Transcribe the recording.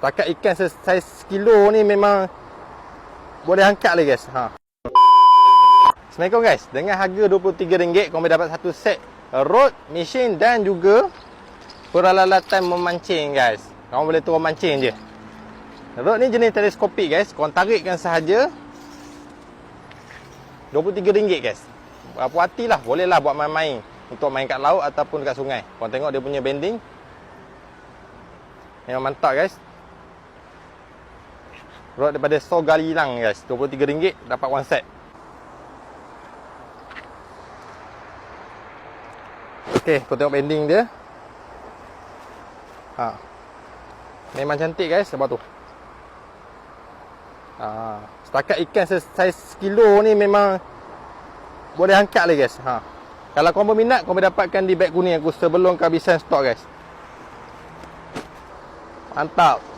Setakat ikan saiz kilo ni memang boleh angkat lah guys. Ha. Assalamualaikum guys. Dengan harga RM23 kau boleh dapat satu set rod, mesin dan juga peralatan memancing guys. Kau boleh turun mancing je. Rod ni jenis teleskopik guys. Kau tarikkan sahaja RM23 guys. Puas hati lah. Boleh lah buat main-main. Untuk main kat laut ataupun kat sungai. Kau tengok dia punya bending. Memang mantap guys. Rod daripada So Galilang guys. RM23 dapat one set. Okey, kau tengok bending dia. Ha. Memang cantik guys sebab tu. Ha. Setakat ikan saiz kilo ni memang boleh angkat lah guys. Ha. Kalau kau berminat, kau boleh dapatkan di beg kuning aku sebelum kehabisan stok guys. Mantap.